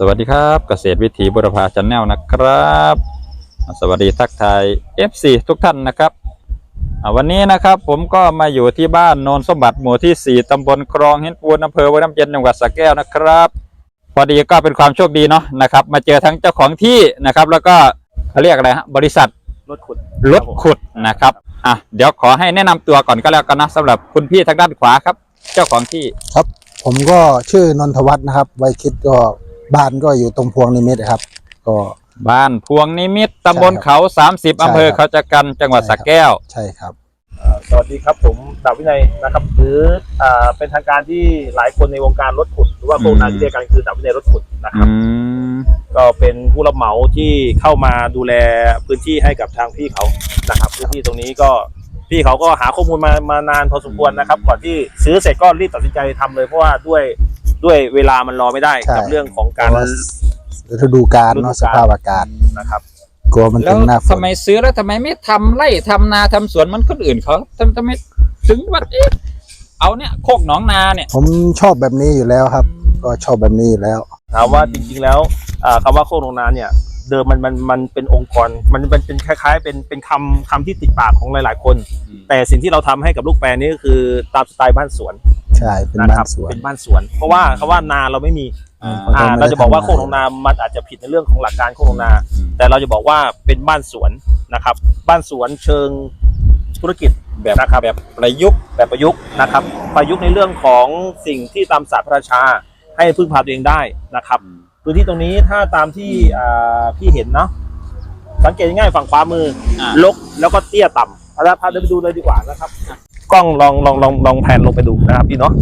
สวัสดีครับเกษตรวิถีบุรพาชาแนลนะครับ สวัสดีทักทาย FC ทุกท่านนะครับอ่าวันนี้นะครับผมก็มาอยู่ที่บ้านโนนสมบัติหมู่ที่ 4ตำบลครองหินปูนอำเภอวัดน้ำเย็นจังหวัดสระแก้วนะครับ พอดีก็เป็นความโชคดีเนาะนะครับ มาเจอทั้งเจ้าของที่นะครับ แล้วก็เขาเรียกอะไรฮะบริษัทรถขุดรถขุดนะครับอะเดี๋ยวขอให้แนะนำตัวก่อนก็แล้วกันนะสำหรับคุณพี่ทางด้านขวาครับ เจ้าของที่ครับ ผมก็ชื่อนนทวัฒน์นะครับไวยคิดก็ บ้านก็อยู่ตรงพวงนิมิตรครับ ก็ บ้านพวงนิมิตรตำบลเขา30อำเภอใช่ครับเขาจะกันจังหวัดสระแก้ว ใช่ครับอ่าสวัสดีครับผมดาบวินัยนะครับหรืออ่าเป็นทางการที่หลายคนในวงการรถขุด หรือว่าโครงการที่เรียกกันคือดาบวินัยรถขุดนะคอืรับมก็เป็นผู้รับเหมาที่เข้ามาดูแลพื้นที่ให้กับทางพี่เขานะครับพื้นที่ตรงนี้ก็พี่เขาก็หาข้อมูลมามานานพอสมควรนะครับ ก่อนที่ซื้อเสร็จก็รีบตัดสินใจทำเลยเพราะว่าด้วย ด้วยเวลามันรอไม่ได้ใช่กับเรื่องของเพการราะว่าฤดูกาลฤดูเนาะกาลสภาพอากาศนะครับกลัวมันแล้ถึวงหน้าฝทำนไมซื้อแล้วทำไมไม่ทำไร่ทำนาทำสวนเหมันคนอื่นเขาทำทำไมถึงว่าเอ๊ะเอาเนี่ยโคกหนองนาเนี่ย ผมชอบแบบนี้อยู่แล้วครับ ก็ชอบแบบนี้อยู่แล้วถามว่าจริงๆแล้วอ่าคำว่าโคกโรงนาเนี่ย เดิมมันมันมันเป็นองค์กรมันมันเป็นคล้าย ๆ เป็นเป็นคำคำที่ติดปากของหลาย ๆ คน แต่สิ่งที่เราทำให้กับลูกแปรนี่ก็คือตามสไตล์บ้านสวน ใช่เป็นนะบ้าครันสวน เป็นบ้านสวน เพราะว่าคำว่านาเราไม่มีอ่าอ่าไม่ได้เราจะบอกว่าทำนาโคกโรงนามันอาจจะผิดในเรื่องของหลักการโคกโรงนาแต่เราจะบอกว่าเป็นบ้านสวนนะครับ บ้านสวนเชิงธุรกิจแบบนะครับแบบประยุกต์แบบประยุกต์นะครับ ประยุกต์ในเรื่องของสิ่งที่ตามศาสตร์พระราชาให้พึ่งพาตัวเองได้นะครับ พื้นที่ตรงนี้ถ้าตามที่อ่าพี่เห็นเนาะสังเกตง่ายๆฝั่งขวามืออ่าลกแล้วก็เตี้ยต่ำเอาละพาเดินไปดูเลยดีกว่านะครับ กล้องลองลองลองลองแผนลงไปดูนะครับพี่เนาะ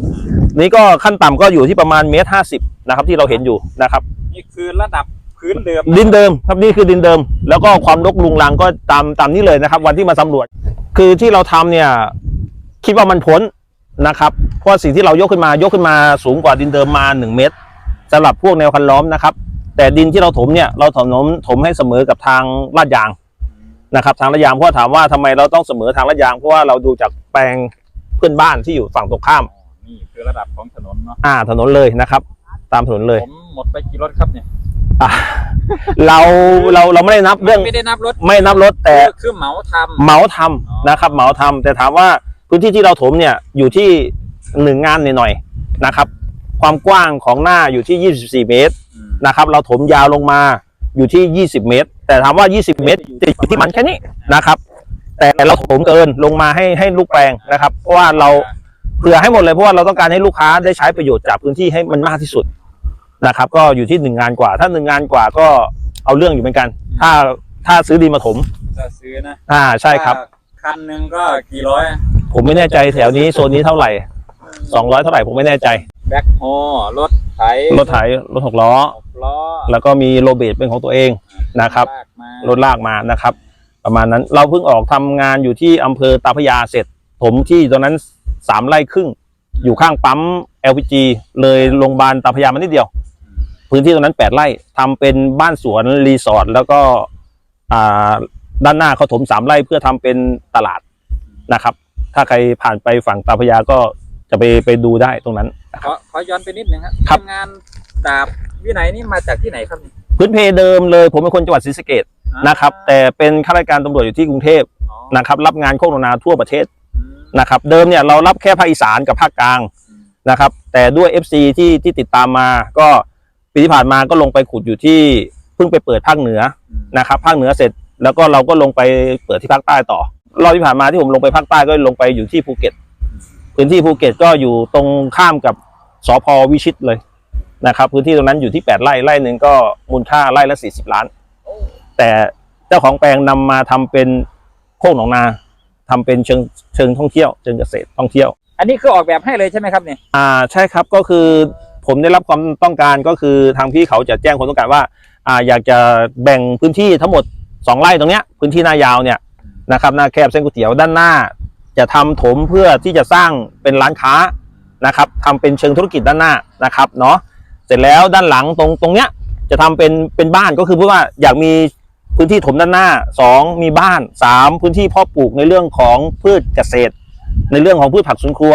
นี่ก็ขั้นต่ำก็อยู่ที่ประมาณเมตรห้าสิบนะครับ ที่เราเห็นอยู่นะครับ นี่คือระดับพื้นเดิมดินเดิม ครับนี่คือดินเดิม แล้วก็ความรกลุงรังก็ตามตามนี้เลยนะครับ วันที่มาสำรวจ คือที่เราทำเนี่ย คิดว่ามันพ้นนะครับ เพราะสิ่งที่เรายกขึ้นมายกขึ้นมาสูงกว่าดินเดิมมาหนึ่งเมตรสำหรับพวกแนวคันล้อมนะครับ แต่ดินที่เราถมเนี่ยเราถมถมให้เสมอกับทางลาดยาง นะครับทางลาดยางเพราะว่าถามว่าทำไมเราต้องเสมอทางลาดยางเพราะว่าเราดูจากแปลงเพื่อนบ้านที่อยู่ฝั่งตรงข้ามนี่คือระดับของถนนเนาะอ่า ถนนเลยนะครับ ตามถนนเลยผมหมดไปกี่รถครับเนี่ยอะเราเราเราไม่ได้นับเรื่องไม่ได้นับรถไม่นับรถแต่คือคือเหมาทำเหมาทำนะครับ เหมาทำแต่ถามว่าพื้นที่ที่เราถมเนี่ยอยู่ที่หนึ่งงานหน่อยๆนะครับ ความกว้างของหน้าอยู่ที่ 24 เมตรนะครับ เราถมยาวลงมาอยู่ที่ 20 เมตร แต่ถามว่า 20 เมตรติดอยู่ที่มันแค่นี้นะครับ แต่เราถมเกินลงมาให้ให้ลูกแปลงนะครับ เพราะว่าเราเผื่อให้หมดเลยเพราะว่าเราต้องการให้ลูกค้าได้ใช้ประโยชน์จากพื้นที่ให้มันมากที่สุดนะครับ ก็อยู่ที่หนึ่งงานกว่า ถ้าหนึ่งงานกว่าก็เอาเรื่องอยู่เหมือนกัน ถ้าถ้าซื้อดีมาถมจะซื้อนะอ่าใช่ครับ คันหนึ่งก็กี่ร้อย ผมไม่แน่ใจแถวนี้โซนนี้เท่าไหร่สองร้อยเท่าไหร่ผมไม่แน่ใจ แบ็คโฮรถ ไถรถไถรถหกล้อ หกล้อแล้วก็มีโรเบตเป็นของตัวเองนะครับ ลากมารถลากมานะครับ ประมาณนั้นเราเพิ่งออกทำงานอยู่ที่อำเภอตาพระยาเสร็จ ผมที่ตอนนั้นสามไร่ครึ่ง อยู่ข้างปั๊ม LPG เลยโรงพยาบาลตาพระยามานิดเดียว พื้นที่ตรงนั้นแปดไร่ทำเป็นบ้านสวนรีสอร์ทแล้วก็อ่าด้านหน้าเขาถมสามไร่เพื่อทำเป็นตลาดนะครับ ถ้าใครผ่านไปฝั่งตาพระยาก็ จะไปไปดูได้ตรงนั้น ขอขอย้อนไปนิดนึงครับครับ ทำงานดาบวินัยนี่มาจากที่ไหนครับเนี่ยพื้นเพเดิมเลย ผมเป็นคนจังหวัดศรีสะเกดนะครับ แต่เป็นข้าราชการตำรวจอยู่ที่กรุงเทพอ๋อนะครับรับงานโฆษณาทั่วประเทศอืมนะครับ เดิมเนี่ยเรารับแค่ภาคอีสานกับภาคกลางนะครับ แต่ด้วย FC ที่ที่ติดตามมา ก็ปีที่ผ่านมาก็ลงไปขุดอยู่ที่เพิ่งไปเปิดภาคเหนือนะครับภาคเหนือเสร็จแล้วก็เราก็ลงไปเปิดที่ภาคใต้ต่อรอบที่ผ่านมาที่ผมลงไปภาคใต้ก็ลงไปอยู่ที่ภูเก็ต พื้นที่ภูเก็ตก็อยู่ตรงข้ามกับสพวิชิตเลยนะครับ พื้นที่ตรงนั้นอยู่ที่แปดไร่ไร่หนึ่งก็มูลค่าไร่ละสี่สิบล้าน แต่เจ้าของแปลงนำมาทำเป็นโคกหนองนาทำเป็นเชิงเชิงท่องเที่ยว เชิงเกษตรท่องเที่ยว อันนี้คือออกแบบให้เลยใช่ไหมครับเนี่ยอ่าใช่ครับก็คือผมได้รับความต้องการก็คือทางพี่เขาจะแจ้งความต้องการว่าอ่าอยากจะแบ่งพื้นที่ทั้งหมดสองไร่ตรงเนี้ยพื้นที่หน้ายาวเนี่ยนะครับหน้าแคบเส้นก๋วยเตี๋ยวด้านหน้า จะทำถมเพื่อที่จะสร้างเป็นร้านค้านะครับทำเป็นเชิงธุรกิจด้านหน้านะครับเนาะเสร็จแล้วด้านหลังตรงตรงเนี้ยจะทำเป็นเป็นบ้านก็คือเพูดว่าอยากมีพื้นที่ถมด้านหน้าสองมีบ้านสามพื้นที่เพาะปลูกในเรื่องของพืชเกษตร ในเรื่องของพืชผักสวนครัว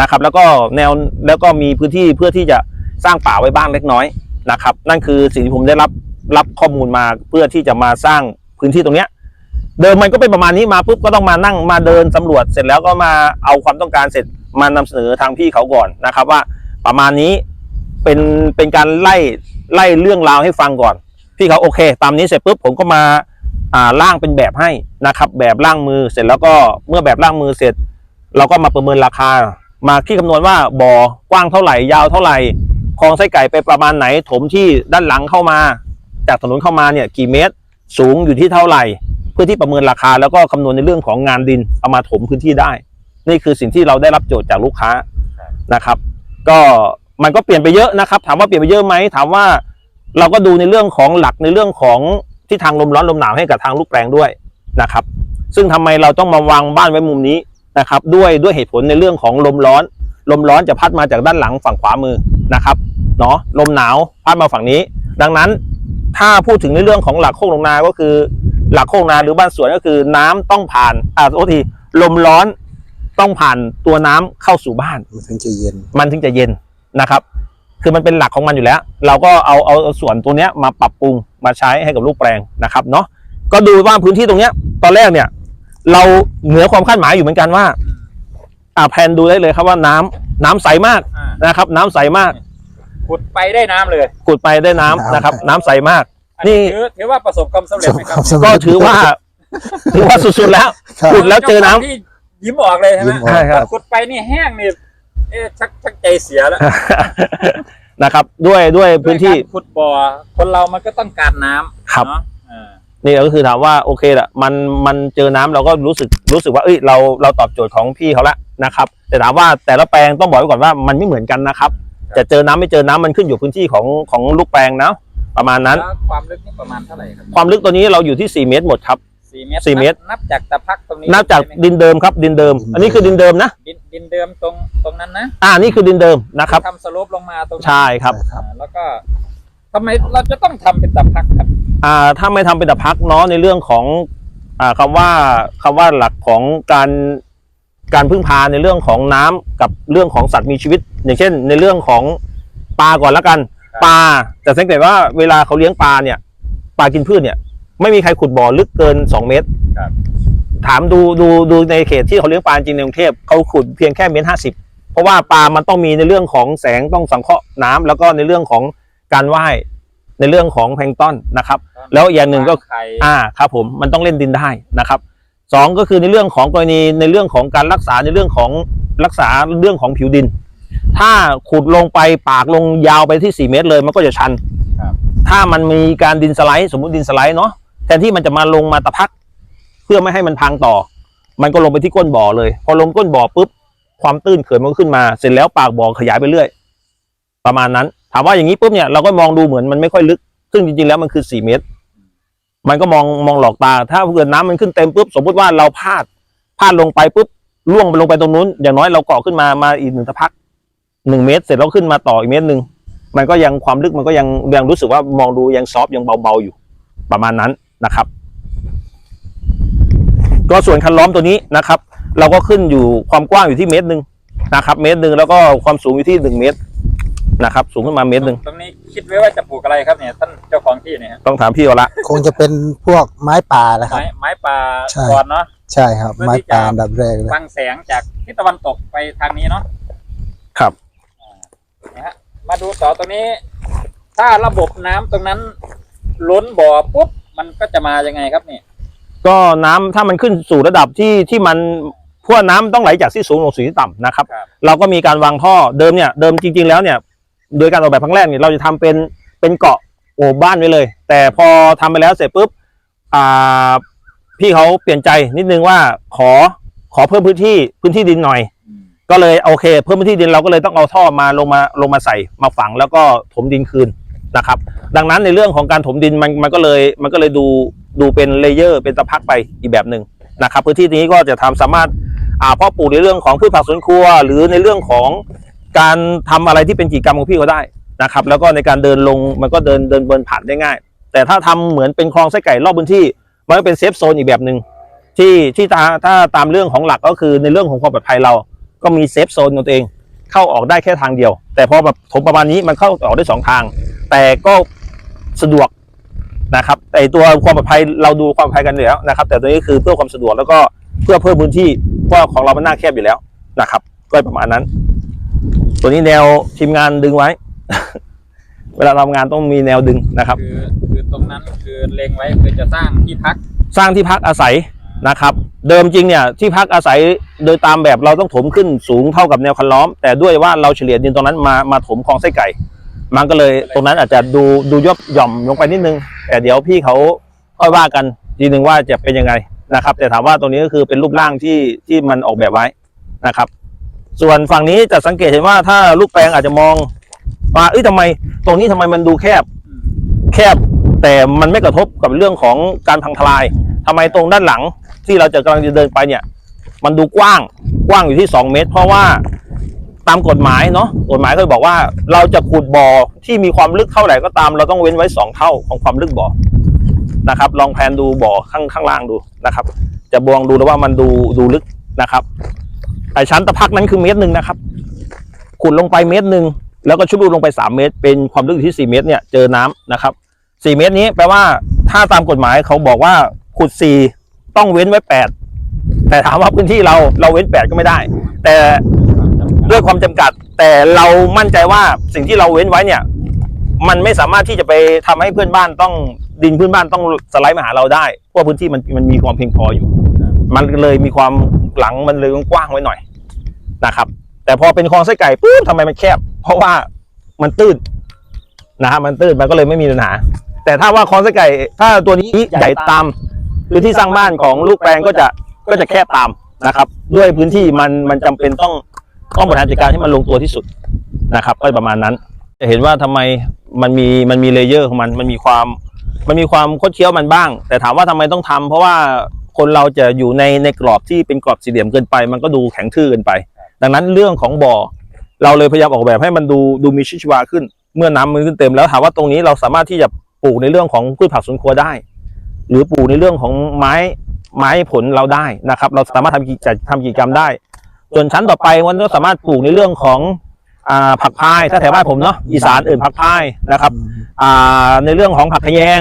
นะครับ แล้วก็แนวแล้วก็มีพื้นที่เพื่อที่จะสร้างป่าไว้บ้างเล็กน้อยนะครับ นั่นคือสิ่งที่ผมได้รับรับข้อมูลมาเพื่อที่จะมาสร้างพื้นที่ตรงเนี้ย เดิมมันก็เป็นประมาณนี้มาปุ๊บก็ต้องมานั่งมาเดินสำรวจเสร็จแล้วก็มาเอาความต้องการเสร็จมานำเสนอทางพี่เขาก่อนนะครับ ว่าประมาณนี้เป็นเป็นการไล่ไล่เรื่องราวให้ฟังก่อน พี่เขาโอเค ตามนี้เสร็จปุ๊บผมก็มาอ่าร่างเป็นแบบให้นะครับ แบบร่างมือเสร็จแล้วก็เมื่อแบบร่างมือเสร็จ เราก็มาประเมินราคา มาคิดคำนวณว่าบ่อกว้างเท่าไหร่ยาวเท่าไหร่คลองไส้ไก่ไปประมาณไหนถมที่ด้านหลังเข้ามา จากถนนเข้ามาเนี่ยกี่เมตร สูงอยู่ที่เท่าไหร่ เพื่อที่ประเมินราคาแล้วก็คำนวณในเรื่องของงานดินเอามาถมพื้นที่ได้ นี่คือสิ่งที่เราได้รับโจทย์จากลูกค้านะครับ ก็มันก็เปลี่ยนไปเยอะนะครับ ถามว่าเปลี่ยนไปเยอะไหมถามว่าเราก็ดูในเรื่องของหลักในเรื่องของที่ทางลมร้อนลมหนาวให้กับทางลูกแปลงด้วยนะครับ ซึ่งทำไมเราต้องมาวางบ้านไว้มุมนี้นะครับ ด้วยด้วยเหตุผลในเรื่องของลมร้อน ลมร้อนจะพัดมาจากด้านหลังฝั่งขวามือนะครับเนาะลมหนาวพัดมาฝั่งนี้ ดังนั้นถ้าพูดถึงในเรื่องของหลักโคกลงนาก็คือ หลักโคกนาหรือบ้านสวนก็คือน้ำต้องผ่านอ่าโทษทีลมร้อนต้องผ่านตัวน้ำเข้าสู่บ้านมันถึงจะเย็นมันถึงจะเย็นนะครับ คือมันเป็นหลักของมันอยู่แล้ว เราก็เอาเอาเอาส่วนตัวเนี้ยมาปรับปรุงมาใช้ให้กับลูกแปลงนะครับเนาะก็ดูว่าพื้นที่ตรงเนี้ย ตอนแรกเนี่ย เราเหนือความคาดหมายอยู่เหมือนกันว่า อ่าแพนดูได้เลยครับว่าน้ำน้ำใสมากอ่านะครับ น้ำใสมาก ขุดไปได้น้ำเลย ขุดไปได้น้ำนะครับ น้ำใสมาก อันนี้นี่ ถือถือว่าประสบความสำเร็จไหมครับก็ถือว่า ถือว่าสุดๆแล้ว ครับ ขุดแล้วเจอน้ำ ที่ยิ้มออกเลยใช่ไหมยิ้มออก ใช่ครับ ขุดไปนี่แห้งนี่เอ๊ะชักชักใจเสียแล้วนะครับ ด้วยด้วยพื้นที่ ด้วยการขุดบ่อคนเรามันก็ต้องการน้ำครับ เนาะอ่านี่ก็คือถามว่าโอเคแหละมันมันเจอน้ำเราก็รู้สึกรู้สึกว่าเอ้ยเราเราตอบโจทย์ของพี่เขาละนะครับ แต่ถามว่าแต่ละแปลงต้องบอกไว้ก่อนว่ามันไม่เหมือนกันนะครับ จะเจอน้ำไม่เจอน้ำมันขึ้นอยู่พื้นที่ของของลูกแปลงนะ ประมาณนั้น แล้วความลึกนี่ประมาณเท่าไหร่ครับความลึกตัวนี้เราอยู่ที่4เมตรหมดครับ สี่เมตรสี่เมตรนับนับจากตะพักตรงนี้นับจากใช่ไหมดินเดิมครับ ดินเดิม อันนี้คือดินเดิมนะ ดินดินเดิมตรงตรงนั้นนะอ่านี่คือดินเดิมนะครับ ทำสโลปลงมาตรงนั้นใช่ครับ อ่าแล้วก็ทำไมเราจะต้องทำเป็นตะพักครับอ่าถ้าไม่ทำเป็นแต่พักเนาะในเรื่องของอ่าคำว่าคำว่าหลักของการการพึ่งพาในเรื่องของน้ำกับเรื่องของสัตว์มีชีวิต อย่างเช่น ในเรื่องของปลาก่อนละกัน ปลาแต่สังเกตว่าเวลาเขาเลี้ยงปลาเนี่ยปลากินพืชเนี่ย ไม่มีใครขุดบ่อลึกเกิน 2 เมตรครับถามดูดูดูในเขตที่เขาเลี้ยงปลาจริงในกรุงเทพเขาขุดเพียงแค่เมตรห้าสิบเพราะว่าปลามันต้องมีในเรื่องของแสงต้องสังเคราะห์น้ำแล้วก็ในเรื่องของการว่ายในเรื่องของแพลงก์ต้นนะครับ แล้วอีกอย่างหนึ่งก็ ไข่อ่าครับผมมันต้องเล่นดินได้นะครับสองก็คือในเรื่องของกรณีในเรื่องของการรักษาในเรื่องของรักษาเรื่องของผิวดิน ถ้าขุดลงไปปากลงยาวไปที่ 4 เมตรเลยมันก็จะชัน ครับ ถ้ามันมีการดินสไลด์สมมติดินสไลด์เนาะแทนที่มันจะมาลงมาตะพัก เพื่อไม่ให้มันพังต่อ มันก็ลงไปที่ก้นบ่อเลย พอลงก้นบ่อปุ๊บความตื้นเขินมันก็ขึ้นมา เสร็จแล้วปากบ่อขยายไปเรื่อย ประมาณนั้น ถามว่าอย่างนี้ปุ๊บเนี่ยเราก็มองดูเหมือนมันไม่ค่อยลึก ซึ่งจริงๆแล้วมันคือ 4 เมตร มันก็มองมองหลอกตา ถ้าเกิดน้ำมันขึ้นเต็มปุ๊บสมมติว่าเราพลาดพลาดลงไปปุ๊บล่วงไปลงไปตรงนู้น อย่างน้อยเราเกาะขึ้นมามาอีกหนึ่งตะพัก หนึ่งเมตร เสร็จแล้วขึ้นมาต่ออีกเมตรหนึ่งมันก็ยังความลึกมันก็ยังยังรู้สึกว่ามองดูยังซอฟต์ยังเบาๆอยู่ ประมาณนั้นนะครับ ก็ส่วนคันล้อมตัวนี้นะครับ เราก็ขึ้นอยู่ความกว้างอยู่ที่เมตรหนึ่งนะครับ เมตรหนึ่งแล้วก็ความสูงอยู่ที่หนึ่งเมตรนะครับ สูงขึ้นมาเมตรหนึ่งตรงนี้คิดไว้ว่าจะปลูกอะไรครับเนี่ยท่านเจ้าของที่เนี่ยฮะต้องถามพี่เอาละคงจะเป็นพวกไม้ป่านะครับ ไม้ไม้ป่าใช่ ก่อนเนาะใช่ครับเพื่อไม้ที่จะป่าอันดับแรกเลย ฟังแสงจากทิศตะวันตกไปทางนี้เนาะครับ นะฮะมาดูต่อตรงนี้ ถ้าระบบน้ำตรงนั้น ล้นบ่อปุ๊บมันก็จะมายังไงครับนี่ก็น้ำถ้ามันขึ้นสู่ระดับที่ที่มันพวกน้ำต้องไหลจากที่สูงลงสู่ที่ต่ำนะครับครับ เราก็มีการวางท่อเดิมเนี่ยเดิมจริง ๆ แล้วเนี่ย โดยการออกแบบครั้งแรกเนี่ยเราจะทำเป็นเป็นเกาะโอบบ้านไว้เลย แต่พอทำไปแล้วเสร็จปุ๊บอ่าพี่เขาเปลี่ยนใจนิดนึงว่าขอขอเพิ่มพื้นที่พื้นที่ดินหน่อย ก็เลยโอเค เพิ่มพื้นที่ดินเราก็เลยต้องเอาท่อมาลงมาลงมาใส่มาฝังแล้วก็ถมดินคืนนะครับ ดังนั้นในเรื่องของการถมดินมันมันก็เลยมันก็เลยดูดูเป็นเลเยอร์เป็นตะพักไปอีกแบบหนึ่งนะครับ พื้นที่นี้ก็จะทำสามารถอ่าเพาะปลูกในเรื่องของพืชผักสวนครัว หรือในเรื่องของการทำอะไรที่เป็นกิจกรรมของพี่ก็ได้นะครับ แล้วก็ในการเดินลงมันก็เดินเดินเบินผ่านได้ง่าย แต่ถ้าทำเหมือนเป็นคลองไส้ไก่รอบพื้นที่มันก็เป็นเซฟโซนอีกแบบหนึ่งที่ที่ตาถ้าตามเรื่องของหลักก็คือในเรื่องของความปลอดภัยเรา ก็มีเซฟโซนของตัวเอง เข้าออกได้แค่ทางเดียว แต่พอแบบถมประมาณนี้มันเข้าออกได้สองทาง แต่ก็สะดวกนะครับไอตัวความปลอดภัยเราดูความปลอดภัยกันอยู่แล้วนะครับ แต่ตัวนี้คือเพื่อความสะดวกแล้วก็เพื่อเพิ่มพื้นที่เพราะของเรามันหน้าแคบอยู่แล้วนะครับ ก็ประมาณนั้น ตัวนี้แนวทีมงานดึงไว้ เวลาทำงานต้องมีแนวดึงนะครับคือคือตรงนั้นคือเล็งไว้คือจะสร้างที่พัก สร้างที่พักอาศัยนะครับ เดิมจริงเนี่ยที่พักอาศัยโดยตามแบบเราต้องถมขึ้นสูงเท่ากับแนวคันล้อม แต่ด้วยว่าเราเฉลี่ยดินตรงนั้นมามาถมคลองไส้ไก่ มันก็เลยตรงนั้นอาจจะดูดูยบหย่อมลงไปนิดนึง แต่เดี๋ยวพี่เขาค่อยว่ากันทีหนึ่งว่าจะเป็นยังไงนะครับ แต่ถามว่าตรงนี้ก็คือเป็นรูปร่างที่ที่มันออกแบบไว้นะครับ ส่วนฝั่งนี้จะสังเกตเห็นว่าถ้าลูกแปลงอาจจะมองว่าเอ้ยทำไม ตรงนี้ทำไมมันดูแคบ แคบแต่มันไม่กระทบกับเรื่องของการพังทลายทำไมตรงด้านหลัง ที่เราจะกำลังจะเดินไปเนี่ย มันดูกว้างกว้างอยู่ที่ 2 เมตร เพราะว่าตามกฎหมายเนาะกฎหมายเคยบอกว่า เราจะขุดบ่อที่มีความลึกเท่าไหร่ก็ตาม เราต้องเว้นไว้ 2 เท่าของความลึกบ่อนะครับ ลองแพนดูบ่อข้างข้างล่างดูนะครับ จะบวงดูแล้วว่ามันดูดูลึกนะครับไอชั้นตะพักนั้นคือเมตรหนึ่งนะครับ ขุดลงไปเมตรหนึ่งแล้วก็ชุบลูลงไป 3 เมตร เป็นความลึกอยู่ที่ 4 เมตรเนี่ยเจอน้ำนะครับ 4 เมตรนี้แปลว่าถ้าตามกฎหมายเขาบอกว่าขุด4 ต้องเว้นไว้8แต่ถามว่าพื้นที่เราเราเว้น8ก็ไม่ได้ แต่ด้วยความจำกัด แต่เรามั่นใจว่าสิ่งที่เราเว้นไว้เนี่ย มันไม่สามารถที่จะไปทำให้เพื่อนบ้านต้องดินเพื่อนบ้านต้องสไลด์มาหาเราได้เพราะพื้นที่มันมันมีความเพียงพออยู่ มันเลยมีความหลังมันเลยกว้างไว้หน่อยนะครับ แต่พอเป็นคลองไส้ไก่ปุ๊บทำไมมันแคบ เพราะว่ามันตื้นนะครับมันตื้นมันก็เลยไม่มีปัญหาแต่ถ้าว่าคลองไส้ไก่ ถ้าตัวนี้ใหญ่ตาม พื้นที่สร้างบ้านของลูกแปลงก็จะก็จะแคบตามนะครับ ด้วยพื้นที่มันมันจำเป็นต้องต้องบริหารจัดการให้มันลงตัวที่สุดนะครับ ก็ประมาณนั้น จะเห็นว่าทำไมมันมีมันมีเลเยอร์ของมันมันมีความมันมีความคดเคี้ยวมันบ้าง แต่ถามว่าทำไมต้องทำเพราะว่าคนเราจะอยู่ในในกรอบที่เป็นกรอบสี่เหลี่ยมเกินไป มันก็ดูแข็งทื่อเกินไป ดังนั้นเรื่องของบ่อ เราเลยพยายามออกแบบให้มันดูดูมีชีวิตชีวาขึ้น เมื่อน้ำมันขึ้นเต็มแล้วถามว่าตรงนี้เราสามารถที่จะปลูกในเรื่องของพืชผักสวนครัวได้ หรือปลูกในเรื่องของไม้ไม้ผลเราได้นะครับ เราสามารถทำกิจทำกิจกรรมได้ ส่วนชั้นต่อไปมันก็สามารถปลูกในเรื่องของอ่าผักพายถ้าแถวบ้านผมเนาะอีสานอื่นผักพายนะครับอ่าในเรื่องของผักขะแยง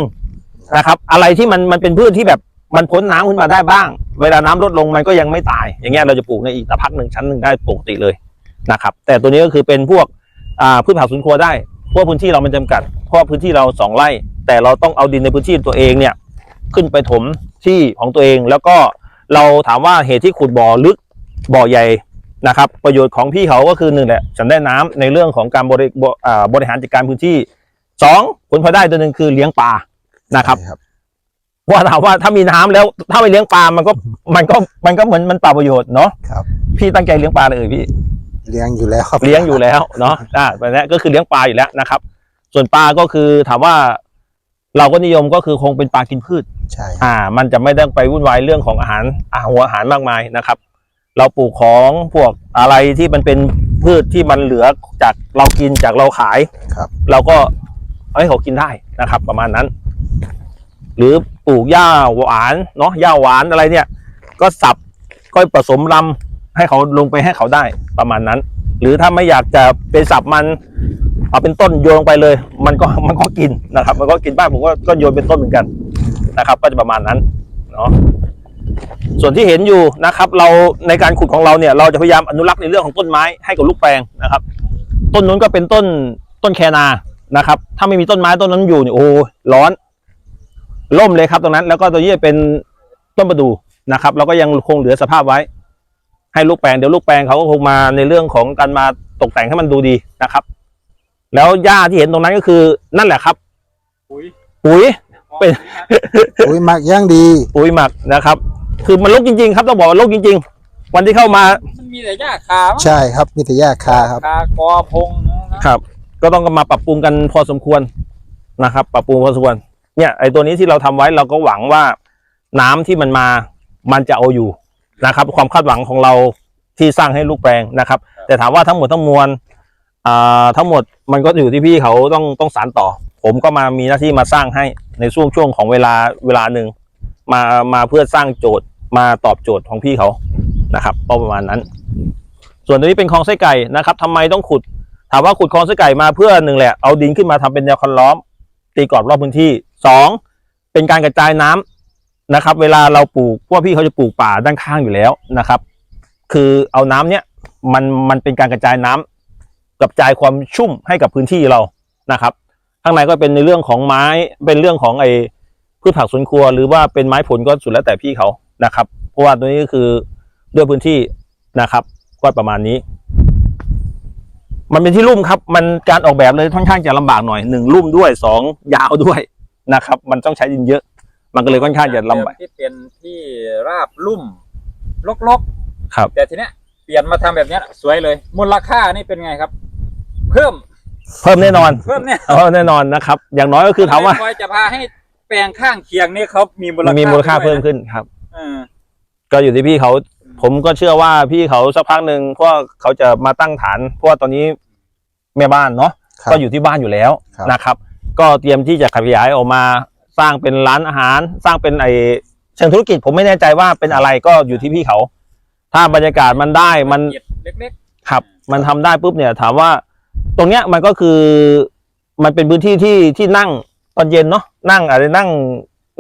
นะครับ อะไรที่มันมันเป็นพืชที่แบบมันพ้นน้ำขึ้นมาได้บ้าง เวลาน้ำลดลงมันก็ยังไม่ตาย อย่างเงี้ยเราจะปลูกในอีกตะพักหนึ่งชั้นหนึ่งได้ปกติเลยนะครับ แต่ตัวนี้ก็คือเป็นพวกอ่าพืชผักสวนครัวได้เพราะว่าพื้นที่เรามันจำกัดเพราะว่าพื้นที่เราสองไร่ แต่เราต้องเอาดินในพื้นที่ตัวเองเนี่ย ขึ้นไปถมที่ของตัวเอง แล้วก็เราถามว่าเหตุที่ขุดบ่อลึกบ่อใหญ่นะครับ ประโยชน์ของพี่เขาก็คือหนึ่งแหละฉันได้น้ำในเรื่องของการบริบอ่าบริหารจัดการพื้นที่สองผลพลอยได้ตัวหนึ่งคือเลี้ยงปลานะครับใช่ครับว่าถามว่าถ้ามีน้ำแล้วถ้าไม่เลี้ยงปลา มันก็มันก็มันก็เหมือนมันเปล่าประโยชน์เนาะครับ พี่ตั้งใจเลี้ยงปลาเลยพี่ เลี้ยงอยู่แล้วครับเลี้ยงอยู่แล้วเนาะอ่าแบบนี้ก็คือเลี้ยงปลาอยู่แล้วนะครับ ส่วนปลาก็คือถามว่า เราก็นิยมก็คือคงเป็นปลากินพืช ใช่ อ่า มันจะไม่ต้องไปวุ่นวายเรื่องของอาหารอาหัวอาหารมากมายนะครับ เราปลูกของพวกอะไรที่มันเป็นพืชที่มันเหลือจากเรากินจากเราขาย ครับ เราก็เอาให้เขากินได้นะครับ ประมาณนั้น หรือปลูกหญ้าหวานเนาะหญ้าหวานอะไรเนี่ย ก็สับก็ผสมลำให้เขาลงไปให้เขาได้ประมาณนั้น หรือถ้าไม่อยากจะไปสับมัน เอาเป็นต้นโยนลงไปเลย มันก็มันก็กินนะครับ มันก็กินบ้างผมก็ก็โยนเป็นต้นเหมือนกันนะครับ ก็จะประมาณนั้นเนาะส่วนที่เห็นอยู่นะครับ เราในการขุดของเราเนี่ย เราจะพยายามอนุรักษ์ในเรื่องของต้นไม้ให้กับลูกแปลงนะครับ ต้นนู้นก็เป็นต้นต้นแคนานะครับ ถ้าไม่มีต้นไม้ต้นนั้นอยู่เนี่ยโอ้ร้อนล่มเลยครับตรงนั้น แล้วก็ตัวนี้จะเป็นต้นประดู่นะครับ เราก็ยังคงเหลือสภาพไว้ ให้ลูกแปลงเดี๋ยวลูกแปลงเขาก็คงมาในเรื่องของการมาตกแต่งให้มันดูดีนะครับ แล้วหญ้าที่เห็นตรงนั้นก็คือนั่นแหละครับ ปุ๋ยปุ๋ย เป็น อุ้ยหมักย่างดี ปุ๋ยหมักนะครับ คือมันลกจริงๆ ครับต้องบอกว่าลกจริง ๆ วันที่เข้ามามันมีแต่หญ้าคามั้งใช่ครับมีแต่หญ้าคาครับคากอพงนะครับครับ ก็ต้องมาปรับปรุงกันพอสมควรนะครับ ปรับปรุงพอสมควรเนี่ยไอ้ตัวนี้ที่เราทำไว้เราก็หวังว่าน้ำที่มันมามันจะเอาอยู่นะครับ ความคาดหวังของเราที่สร้างให้ลูกแปลงนะครับ แต่ถามว่าทั้งหมดทั้งมวลอ่า ทั้งหมดมันก็อยู่ที่พี่เขาต้องต้องสารต่อ ผมก็มามีหน้าที่มาสร้างให้ในช่วงช่วงของเวลาเวลาหนึ่งมามาเพื่อสร้างโจทย์มาตอบโจทย์ของพี่เขานะครับก็ประมาณนั้น ส่วนตัวนี้เป็นคลองไส้ไก่นะครับทำไมต้องขุด ถามว่าขุดคลองเสือไก่มาเพื่อหนึ่งแหละเอาดินขึ้นมาทำเป็นแนวคันล้อม ตีกรอบรอบพื้นที่สองเป็นการกระจายน้ำนะครับ เวลาเราปลูกพวกพี่เขาจะปลูกป่าด้านข้างอยู่แล้วนะครับ คือเอาน้ำเนี้ยมันมันเป็นการกระจายน้ำ กระจายความชุ่มให้กับพื้นที่เรานะครับ ข้างในก็เป็นในเรื่องของไม้เป็นเรื่องของไอ้พืชผักสวนครัว หรือว่าเป็นไม้ผลก็สุดแล้วแต่พี่เขานะครับ เพราะว่าตัวนี้ก็คือด้วยพื้นที่นะครับก็ประมาณนี้ มันเป็นที่ลุ่มครับ มันการออกแบบเลยค่อนข้างจะลำบากหน่อยหนึ่งลุ่มด้วยสองยาวด้วยนะครับ มันต้องใช้ดินเยอะ มันก็เลยค่อนข้างจะลำบากเดิมที่เป็นที่ราบลุ่มลกครับๆแต่ทีเนี้ย เปลี่ยนมาทำแบบเนี้ยสวยเลยมูลค่านี่เป็นไงครับ เพิ่ม เพิ่มแน่นอนเพิ่มเนี่ยเพิ่มแน่นอนนะครับ อย่างน้อยก็คือถามว่าคอยจะพาให้แปลงข้างเคียงนี่เขามีมูลค่ามีมูลค่าด้วยนะเพิ่มขึ้นครับเออก็อยู่ที่พี่เขา ผมก็เชื่อว่าพี่เขาสักพักหนึ่งเพราะว่าเขาจะมาตั้งฐาน เพราะว่าตอนนี้แม่บ้านเนาะครับก็อยู่ที่บ้านอยู่แล้วครับนะครับ ก็เตรียมที่จะขยายออกมาสร้างเป็นร้านอาหาร สร้างเป็นไอเชิงธุรกิจผมไม่แน่ใจว่าเป็นอะไรก็อยู่ที่พี่เขา ถ้าบรรยากาศมันได้มันเล็กครับ มันทำได้ปุ๊บเนี่ย ถามว่า ตรงเนี้ยมันก็คือมันเป็นพื้นที่ที่ที่นั่งตอนเย็นเนาะนั่งอะไรนั่ง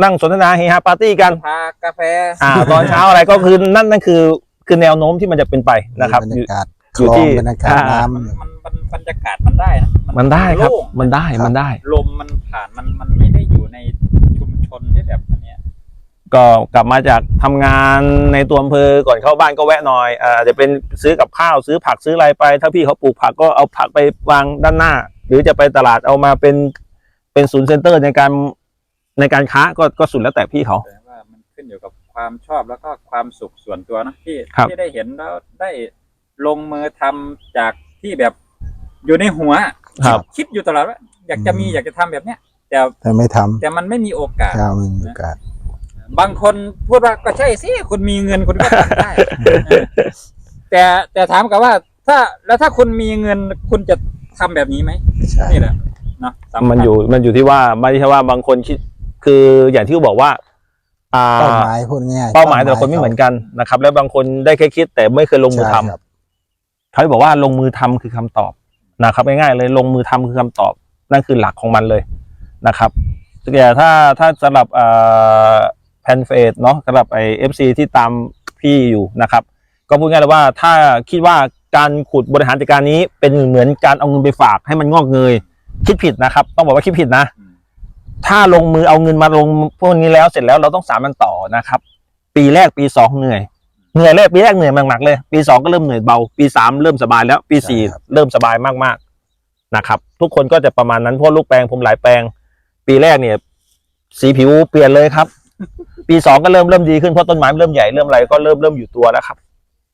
นั่งสนทนาเฮฮาปาร์ตี้กันๆพากาแฟอ่าตอนเช้าอะไรก็คือนั่นนั่นคือคือแนวโน้มที่มันจะเป็นไปนะครับบรรยากาศคอยู่ลอที่งบรรยากาศอ่าน้มันมันมันบรรยากาศมันได้นะมันได้ครับโล่งมันได้มันได้ ลมมันผ่านมันมันไม่ได้อยู่ในชุมชนที่แบบอันเนี้ย ก็กลับมาจากทำงานในตัวอำเภอก่อนเข้าบ้านก็แวะหน่อยอ่าจะเป็นซื้อกับข้าวซื้อผักซื้ออะไรไป ถ้าพี่เขาปลูกผักก็เอาผักไปวางด้านหน้า หรือจะไปตลาดเอามาเป็นเป็นศูนย์เซ็นเตอร์ในการในการค้าก็ก็สุดแล้วแต่พี่เขาแต่ว่ามันขึ้นอยู่กับความชอบแล้วก็ความสุขส่วนตัวนะที่ครับที่ได้เห็นแล้วได้ลงมือทำจากที่แบบอยู่ในหัวครับคิดอยู่ตลอดว่าอยากจะมีอยากจะทำแบบเนี้ยแต่ำแต่ไม่ทแต่มันไม่มีโอกาสำข้าวไม่มีโอกาส บางคนพูดว่าก็ใช่สิคุณมีเงินคุณก็ทำได้เออแต่แต่ถามกับว่า ถ้าแล้วถ้าคุณมีเงินคุณจะทำแบบนี้ไหมใช่นี่แหละเนาะสำคัญมันอยู่มันอยู่ที่ว่าไม่ใช่ว่าบางคนคิดคืออย่างที่บอกว่าอ่าเป้าหมายพูดง่ายๆเป้าหมายแต่ละคนไม่เหมือนกันนะครับ แล้วบางคนได้แค่คิดแต่ไม่เคยลงมือทำใช่ครับเขาบอกว่าลงมือทำคือคำตอบนะครับง่ายๆเลยลงมือทำคือคำตอบ นั่นคือหลักของมันเลยนะครับแต่ถ้าถ้าสำหรับ แพนเฟสเนาะสำหรับไอเอฟซีที่ตามพี่อยู่นะครับ ก็พูดง่ายๆเลยว่าถ้าคิดว่าการขุดบริหารจัดการนี้เป็นเหมือนการเอาเงินไปฝากให้มันงอกเงย คิดผิดนะครับ ต้องบอกว่าคิดผิดนะอืมถ้าลงมือเอาเงินมาลงพวกนี้แล้วเสร็จแล้วเราต้องสานมันต่อนะครับ ปีแรกปีสองเหนื่อยเหนื่อยแรกปีแรกเหนื่อยหนักๆเลย ปีสองก็เริ่มเหนื่อยเบา ปีสามเริ่มสบายแล้ว ปีสี่ใช่ครับเริ่มสบายมากๆนะครับ ทุกคนก็จะประมาณนั้นเพราะลูกแปลงผมหลายแปลง ปีแรกเนี่ย สีผิวเปลี่ยนเลยครับ ปีสองก็เริ่มเริ่มดีขึ้นเพราะต้นไม้เริ่มใหญ่เริ่มอะไรก็เริ่มเริ่มอยู่ตัวแล้วครับ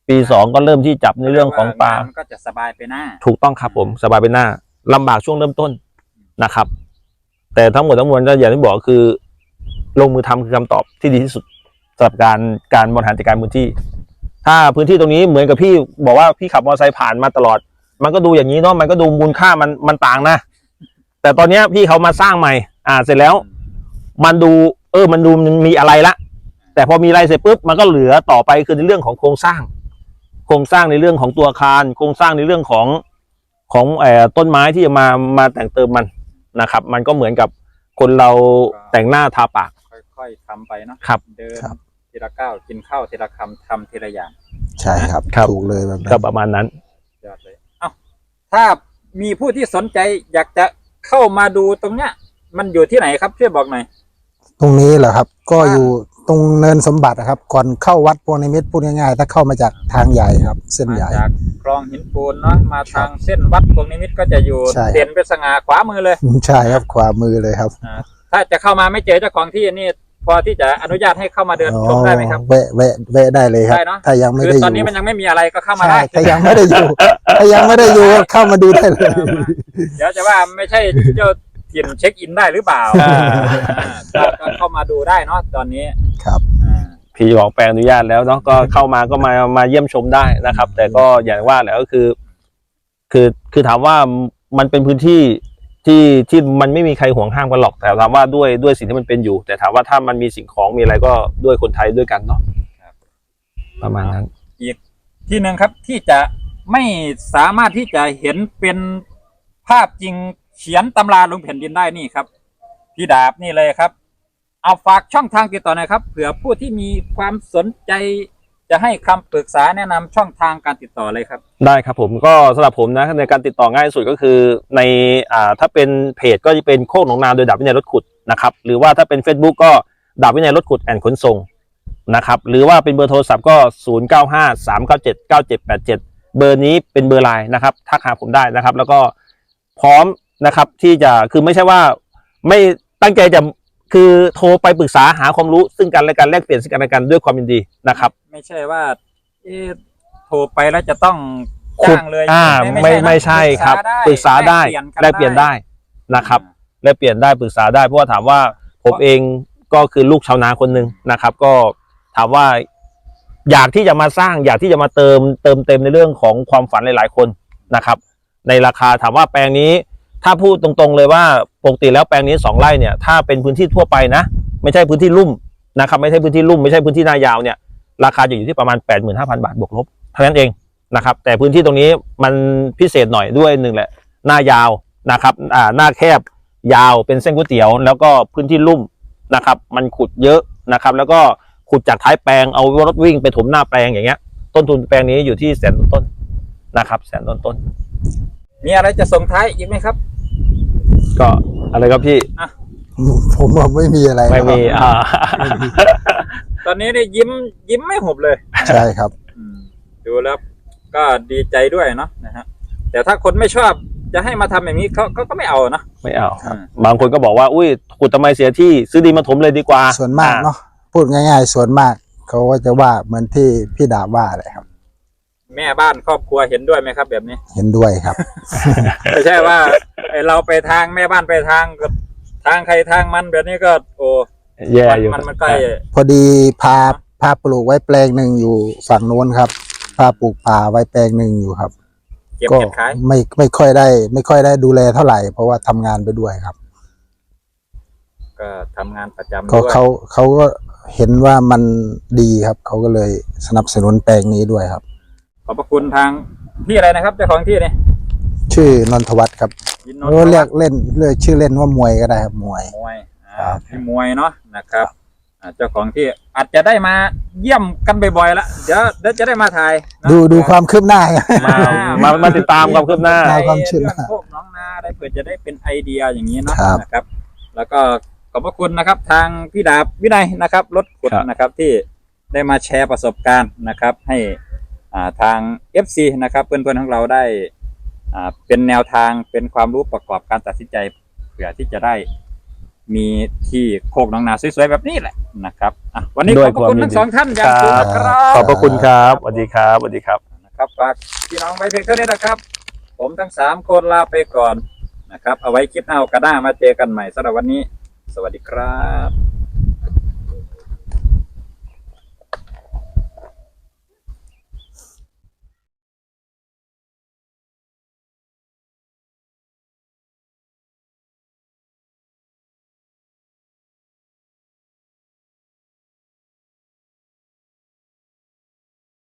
ปีสองก็เริ่มที่จับในเรื่องของปลา นก็จะสบายไปหน้า ถูกต้องครับผมสบายเป็นหน้าลำบากช่วงเริ่มต้นนะครับ แต่ทั้งหมดทั้งมวลก็อย่างที่บอกคือ ลงมือทำคือคำตอบที่ดีที่สุดสำหรับการการบริหารจัดการพื้นที่ ถ้าพื้นที่ตรงนี้เหมือนกับพี่บอกว่าพี่ขับมอเตอร์ไซค์ผ่านมาตลอด มันก็ดูอย่างนี้เนาะมันก็ดูมูลค่ามันมันต่างนะ แต่ตอนเนี้ยพี่เขามาสร้างใหม่ อ่าเสร็จแล้ว มันดู เออมันดูมันมีอะไรละ แต่พอมีอะไรเสร็จปุ๊บมันก็เหลือต่อไปคือในเรื่องของโครงสร้าง โครงสร้างในเรื่องของตัวอาคาร โครงสร้างในเรื่องของของเอ่อต้นไม้ที่จะมามาแต่งเติมมันนะครับ มันก็เหมือนกับคนเราแต่งหน้าทาปาก ค่อยๆทำไปเนาะครับ เดินครับ ทีละก้าวกินข้าวทีละคำทำทีละอย่าง ใช่ครับครับ ถูกเลยแบบนั้ก็นประมาณนั้น ยอดเลยเอ้าถ้ามีผู้ที่สนใจอยากจะเข้ามาดูตรงเนี้ย มันอยู่ที่ไหนครับช่วยบอกหน่อย ตรงนี้เหรอครับ ก็อ่าอยู่ตรงเนินสมบัตินะครับ ก่อนเข้าวัดพวงนิมิตรพูดง่ายๆ ถ้าเข้ามาจากทางใหญ่ครับ เส้นมาใหญ่ จากคลองหินปูนเนาะมาทางเส้นวัดตรงนิมิตรก็จะอยู่ใช่ครับเด่นเป็นสง่าขวามือเลยใช่ครับขวามือเลยครับอ่าถ้าจะเข้ามาไม่เจอเจ้าของที่นี่ พอที่จะอนุญาตให้เข้ามาเดินชมได้ไหมครับอ๋อแวะแวะแวะได้เลยครับ ได้เนอะ ถ้ายังไม่คือได้อตอนยู่นี้มันยังไม่มีอะไรก็เข้ามาใช่ได้ ถ้ายังไม่ได้อยู่ ถ้ายังไม่ได้อยู่ก็เข้ามาดูได้เลย เดี๋ยวจะว่าไม่ใช่เจ้า ถิ่นเช็คอินได้หรือเปล่าอ่า ก็ก็เข้ามาดูได้เนาะตอนนี้ครับ อ่าพี่บอกแปลงอนุญาตแล้วเนาะก็เข้ามาก็มามาเยี่ยมชมได้นะครับ แต่ก็อย่างว่าแหละก็คือ คือคือถามว่ามันเป็นพื้นที่ที่ที่มันไม่มีใครห่วงห้ามกันหรอกแต่ถามว่าด้วยด้วยสิ่งที่มันเป็นอยู่ แต่ถามว่าถ้ามันมีสิ่งของมีอะไรก็ด้วยคนไทยด้วยกันเนาะประมาณนั้นที่หนึ่งครับที่จะไม่สามารถที่จะเห็นเป็นภาพจริง เขียนตำราลงแผ่นดินได้นี่ครับ พี่ดาบนี่เลยครับ เอาฝากช่องทางติดต่อหน่อยครับเผื่อผู้ที่มีความสนใจจะให้คำปรึกษาแนะนำช่องทางการติดต่อเลยครับ ได้ครับผมก็สำหรับผมนะในการติดต่อง่ายที่สุดก็คือในอ่าถ้าเป็นเพจก็จะเป็นโคกหนองนาโดยดาบวินัยรถขุดนะครับหรือว่าถ้าเป็น Facebook ก็ดาบวินัยรถขุดแอนขนส่งนะครับหรือว่าเป็นเบอร์โทรศัพท์ก็ 0 9 5 3 9 7 9 7 8 7 เบอร์นี้เป็นเบอร์ไลน์นะครับทักหาผมได้นะครับ แล้วก็พร้อม นะครับ ที่จะคือไม่ใช่ว่าไม่ตั้งใจจะคือโทรไปปรึกษาหาความรู้ซึ่งกันและกันแลกเปลี่ยนซึ่งกันและกันด้วยความยินดีนะครับ ไม่ใช่ว่าเอ๊ะโทรไปแล้วจะต้องจ้างเลยอ่าไม่นะไม่ใช่ครับปรึกษาได้กันแลกเปลี่ยนได้นะครับแลกเปลี่ยนได้ปรึกษาได้เพราะว่าถามว่าผมเองก็คือลูกชาวนาคนหนึ่งนะครับ ก็ถามว่าอยากที่จะมาสร้างอยากที่จะมาเติมเติมเต็มในเรื่องของความฝันหลาย ๆ คนนะครับ ในราคาถามว่าแปลงนี้ ถ้าพูดตรงๆเลยว่าปกติแล้วแปลงนี้สองไร่เนี่ยถ้าเป็นพื้นที่ทั่วไปนะ ไม่ใช่พื้นที่ลุ่มนะครับไม่ใช่พื้นที่ลุ่มไม่ใช่พื้นที่นายาวเนี่ยราคาจะอยู่ที่ประมาณ 85,000 บาทบวกลบเท่านั้นเองนะครับแต่พื้นที่ตรงนี้มันพิเศษหน่อยด้วยหนึ่งแหละหน้ายาวนะครับอ่าหน้าแคบยาวเป็นเส้นก๋วยเตี๋ยว แล้วก็พื้นที่ลุ่มนะครับมันขุดเยอะนะครับแล้วก็ขุดจากท้ายแปลงเอารถวิ่งไปถมหน้าแปลงอย่างเงี้ย ต้นทุนแปลงนี้อยู่ที่แสนต้นๆนะครับแสนต้นมีอะไรจะส่งท้ายอีกไหมครับ ก็อะไรครับพี่ ผมว่าไม่มีอะไรไม่มีครับอ่า ตอนนี้ได้ยิ้มยิ้มไม่หุบเลย ใช่ครับอืมดูแล้วก็ดีใจด้วยเนาะนะฮะแต่ถ้าคนไม่ชอบจะให้มาทำแบบนี้เขาเขาก็ไม่เอาเนาะ ไม่เอาครับ บางคนก็บอกว่า อุ้ยขุดทำไมเสียที่ ซื้อดีมาถมเลยดีกว่าส่วนมากอ่ เนาะพูดง่าย ๆ ส่วนมากเขาก็จะว่าเหมือนที่พี่ดาบว่าเลยครับ แม่บ้านครอบครัวเห็นด้วยไหมครับ แบบนี้ เห็นด้วยครับ ไม่ใช่ว่าไอเราไปทางแม่บ้านไปทางก็ทางใครทางมันแบบนี้ก็ โอ้แย่มันอยู่มันมันใกล้พอดีพาพาปลูกไว้แปลงหนึ่งอยู่ฝั่งโน้นครับ พาปลูกป่าไว้แปลงหนึ่งอยู่ครับ เก็บก็เห็ดขายไม่ไม่ค่อยได้ ไม่ค่อยได้ดูแลเท่าไหร่ เพราะว่าทำงานไปด้วยครับ ก็ทำงานประจำก็ด้วยเขาเขาก็เห็นว่ามันดีครับ เขาก็เลยสนับสนุนแปลงนี้ด้วยครับข อบพระคุณทางพี่อะไรนะครับเจ้าของที่นี่ชื่อนนทวัฒน์ครับยินโอ้เรียกเล่นเรียกชื่อเล่นว่ามวยก็ได้ครับมวย มวยอ่าครับ พี่มวยเนาะนะครับอ่าเจ้าของที่อาจจะได้มาเยี่ยมกันบ่อยๆละเดี๋ยวเดี๋ยวจะได้มาถ่ายนะ ดูดูความคืบหน้า มามามาติดตามความคืบหน้า ได้ความชื่นเรื่องพวกน้องนาได้เผื่อจะได้เป็นไอเดียอย่างนี้เนาะครับ นะครับ แล้วก็ขอบพระคุณนะครับ ทางพี่ดาบวินัยนะครับรถขุดครับ นะครับที่ได้มาแชร์ประสบการณ์นะครับ ให้อ่า ทาง FC นะครับเพื่อนๆของเราได้อ่าเป็นแนวทางเป็นความรู้ประกอบการตัดสินใจเผื่อที่จะได้มีที่โคกน้องนาสวยๆแบบนี้แหละนะครับอะวันนี้ด้ขวอยบพระความคุณยินดีทั้งสองท่านอย่างสูงนะครับขอบพระคุณครับสวัสดีครับสวัสดีครับนะครับฝากพี่น้องไว้เพียงเท่านี้นะครับ ผมทั้งสามคนลาไปก่อนนะครับ เอาไว้คลิปหน้าโอกาสหน้ามาเจอกันใหม่สำหรับวันนี้ สวัสดีครับ